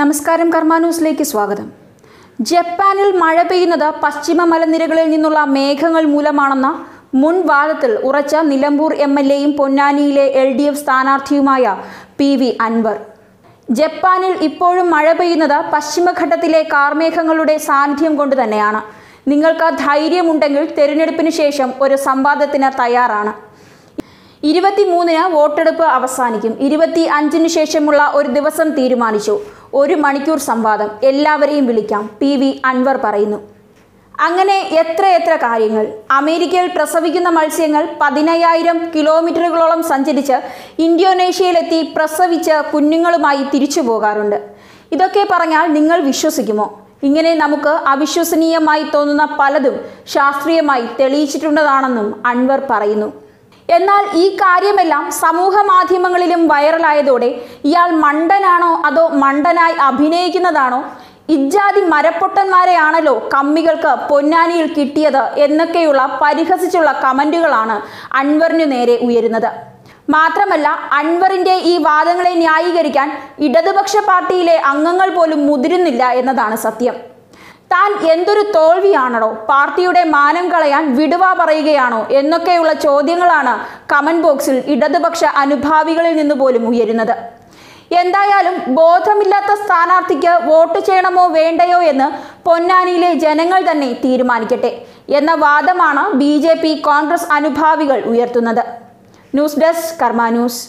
നമസ്കാരം കർമാന്യൂസിലേക്ക് സ്വാഗതം. ജപ്പാനിൽ മഴ പെയ്യുന്നത് പശ്ചിമ മലനിരകളിൽ നിന്നുള്ള മേഘങ്ങൾ മൂലമാണെന്ന മുൻ വാദത്തിൽ ഉറച്ച നിലമ്പൂർ എം എൽ എയും പൊന്നാനിയിലെ എൽ ഡി എഫ് സ്ഥാനാർത്ഥിയുമായ പി വി അൻവർ. ജപ്പാനിൽ ഇപ്പോഴും മഴ പെയ്യുന്നത് പശ്ചിമഘട്ടത്തിലെ കാർമേഘങ്ങളുടെ സാന്നിധ്യം കൊണ്ട് തന്നെയാണ്. നിങ്ങൾക്ക് ധൈര്യമുണ്ടെങ്കിൽ തെരഞ്ഞെടുപ്പിന് ശേഷം ഒരു സംവാദത്തിന് തയ്യാറാണ്. ഇരുപത്തിമൂന്നിന് വോട്ടെടുപ്പ് അവസാനിക്കും. ഇരുപത്തി അഞ്ചിന് ശേഷമുള്ള ഒരു ദിവസം തീരുമാനിച്ചു. ഒരു മണിക്കൂർ സംവാദം എല്ലാവരെയും വിളിക്കാം പി വി അൻവർ പറയുന്നു. അങ്ങനെ എത്രയെത്ര എത്ര കാര്യങ്ങൾ. അമേരിക്കയിൽ പ്രസവിക്കുന്ന മത്സ്യങ്ങൾ പതിനയ്യായിരം കിലോമീറ്ററുകളോളം സഞ്ചരിച്ച് ഇന്തോനേഷ്യയിലെത്തി പ്രസവിച്ച് കുഞ്ഞുങ്ങളുമായി തിരിച്ചു പോകാറുണ്ട്. ഇതൊക്കെ പറഞ്ഞാൽ നിങ്ങൾ വിശ്വസിക്കുമോ? ഇങ്ങനെ നമുക്ക് അവിശ്വസനീയമായി തോന്നുന്ന പലതും ശാസ്ത്രീയമായി തെളിയിച്ചിട്ടുള്ളതാണെന്നും അൻവർ പറയുന്നു. എന്നാൽ ഈ കാര്യമെല്ലാം സമൂഹ മാധ്യമങ്ങളിലും വൈറലായതോടെ ഇയാൾ മണ്ടനാണോ അതോ മണ്ടനായി അഭിനയിക്കുന്നതാണോ? ഇജ്ജാതി മരപ്പൊട്ടന്മാരെയാണല്ലോ കമ്മികൾക്ക് പൊന്നാനിയിൽ കിട്ടിയത് എന്നൊക്കെയുള്ള പരിഹസിച്ചുള്ള കമന്റുകളാണ് അൻവറിനു നേരെ ഉയരുന്നത്. മാത്രമല്ല അൻവറിന്റെ ഈ വാദങ്ങളെ ന്യായീകരിക്കാൻ ഇടതുപക്ഷ പാർട്ടിയിലെ അംഗങ്ങൾ പോലും മുതിരുന്നില്ല എന്നതാണ് സത്യം. താൻ എന്തൊരു തോൽവിയാണോ പാർട്ടിയുടെ മാനം കളയാൻ വിടുവ പറയുകയാണോ? എന്നൊക്കെയുള്ള ചോദ്യങ്ങളാണ് കമന്റ് ബോക്സിൽ ഇടതുപക്ഷ അനുഭാവികളിൽ നിന്ന് പോലും ഉയരുന്നത്. എന്തായാലും ബോധമില്ലാത്ത സ്ഥാനാർത്ഥിക്ക് വോട്ട് ചെയ്യണമോ വേണ്ടയോ എന്ന് പൊന്നാനിയിലെ ജനങ്ങൾ തന്നെ തീരുമാനിക്കട്ടെ എന്ന വാദമാണ് ബി കോൺഗ്രസ് അനുഭാവികൾ ഉയർത്തുന്നത്. News desk Karma news.